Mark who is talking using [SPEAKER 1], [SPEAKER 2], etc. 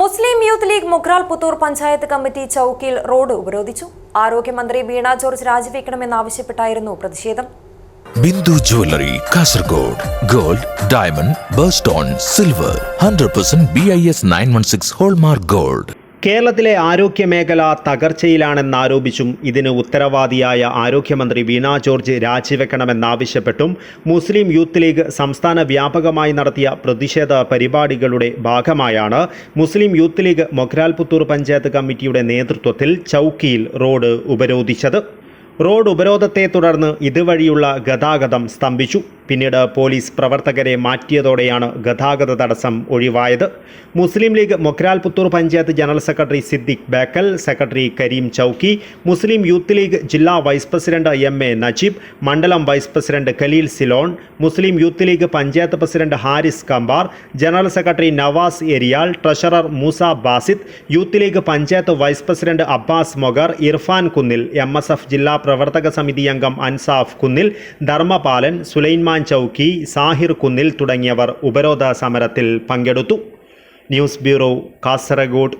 [SPEAKER 1] Muslim Youth League Mogral Puthur panchayat committee ചൌക്കിൽ road ഉപരോധിച്ചു. ആരോഗ്യമന്ത്രി വീണ George രാജിവെക്കണമെന്നാവശ്യപ്പെട്ടായിരുന്നു പ്രതിഷേധം.
[SPEAKER 2] Bindu jewellery Kasaragod gold diamond birthstone silver hundred percent B I S nine one six hallmark gold.
[SPEAKER 3] കേരളത്തിലെ ആരോഗ്യ മേഖല തകർച്ചയിലാണെന്നാരോപിച്ചും ഇതിന് ഉത്തരവാദിയായ ആരോഗ്യമന്ത്രി വീണ ജോർജ് രാജിവെക്കണമെന്നാവശ്യപ്പെട്ടും മുസ്ലിം യൂത്ത് ലീഗ് സംസ്ഥാന വ്യാപകമായി നടത്തിയ പ്രതിഷേധ പരിപാടികളുടെ ഭാഗമായാണ് Muslim Youth League Mogral Puthur panchayat കമ്മിറ്റിയുടെ നേതൃത്വത്തിൽ ചൌക്കിയിൽ റോഡ് ഉപരോധിച്ചത്. റോഡ് ഉപരോധത്തെ തുടർന്ന് ഇതുവഴിയുള്ള ഗതാഗതം സ്തംഭിച്ചു. പിന്നീട് പോലീസ് പ്രവർത്തകരെ മാറ്റിയതോടെയാണ് ഗതാഗത തടസ്സം ഒഴിവായത്. Muslim League Mogralputhur panchayat general secretary Siddique Bekal secretary Kareem Chowki Muslim Youth League ജില്ലാ vice president M A Najeeb മണ്ഡലം vice president Khaleel Ceylon Muslim Youth League panchayat president Haris Kambar general secretary Navas Eriyal treasurer Moosa Basid Youth League panchayat vice president Abbas Mogar Irfan Kunnil M ജില്ലാ പ്രവർത്തക സമിതി അംഗം അൻസാഫ് കുന്നിൽ ധർമ്മപാലൻ സുലൈൻമാൻ ചൌക്കി സാഹിർ കുന്നിൽ തുടങ്ങിയവർ ഉപരോധ സമരത്തിൽ പങ്കെടുത്തു. News bureau Kasaragod.